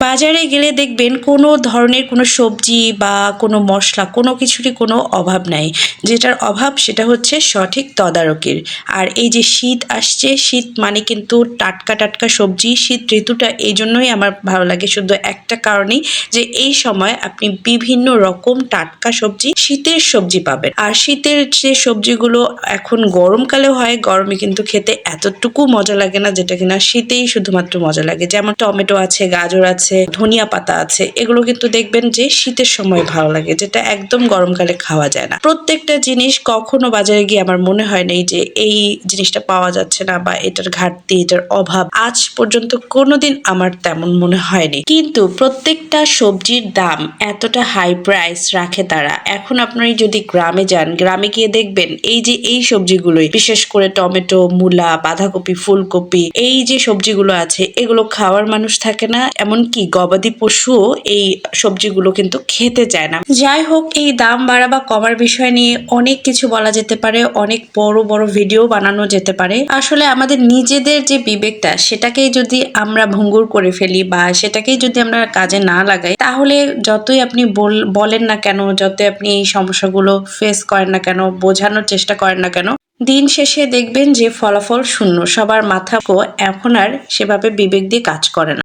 বাজারে গেলে দেখবেন কোনো ধরনের কোনো সবজি বা কোনো মশলা, কোনো কিছুরই কোনো অভাব নাই। যেটার অভাব সেটা হচ্ছে সঠিক তদারকির। আর এই যে শীত আসছে, শীত মানে কিন্তু টাটকা টাটকা সবজি, শীত ঋতুটা এই জন্যই আমার ভালো লাগে। শুধু একটা কারণেই যে এই সময় আপনি বিভিন্ন রকম টাটকা সবজি, শীতের সবজি পাবেন। আর শীতের যে সবজিগুলো এখন গরমকালেও হয়, গরমে কিন্তু খেতে এতটুকু মজা লাগে না যেটা কিনা শীতেই শুধুমাত্র মজা লাগে। যেমন টমেটো আছে, গাজর আছে ধনিয়া পাতা আছে, এগুলো কিন্তু দেখবেন যে শীতের সময় ভালো লাগে, যেটা একদম গরমকালে খাওয়া যায় না। প্রত্যেকটা জিনিস কখনো বাজারে গিয়ে আমার মনে হয় নাই যে এই জিনিসটা পাওয়া যাচ্ছে না বা এটার ঘাটতি, এটার অভাব। আজ পর্যন্ত কোনোদিন আমার তেমন মনে হয়নি। কিন্তু প্রত্যেকটা সবজির দাম এতটা হাই প্রাইস রাখে তারা। এখন আপনি যদি গ্রামে যান, গ্রামে গিয়ে দেখবেন এই যে এই সবজিগুলোই, বিশেষ করে টমেটো, মূলা, বাঁধাকপি, ফুলকপি, এই যে সবজিগুলো আছে, এগুলো খাওয়ার মানুষ থাকে না, এমনকি গবাদি পশুও এই সবজিগুলো কিন্তু খেতে চায় না। যাই হোক, এই দাম বাড়া বা কমার বিষয় নিয়ে অনেক কিছু বলা যেতে পারে, অনেক বড় বড় ভিডিও বানানো যেতে পারে। আসলে আমাদের নিজেদের যে বিবেকটা, সেটাকেই যদি আমরা ভঙ্গুর করে ফেলি বা সেটাকেই যদি আমরা কাজে না লাগাই, তাহলে যতই আপনি বল- বলেন না কেন, যতই আপনি এই সমস্যাগুলো ফেস করেন না কেন, বোঝানোর চেষ্টা করেন না কেন, দিন শেষে দেখবেন যে ফলাফল শূন্য। সবার মাথা এখন আর সেভাবে বিবেক দিয়ে কাজ করে না।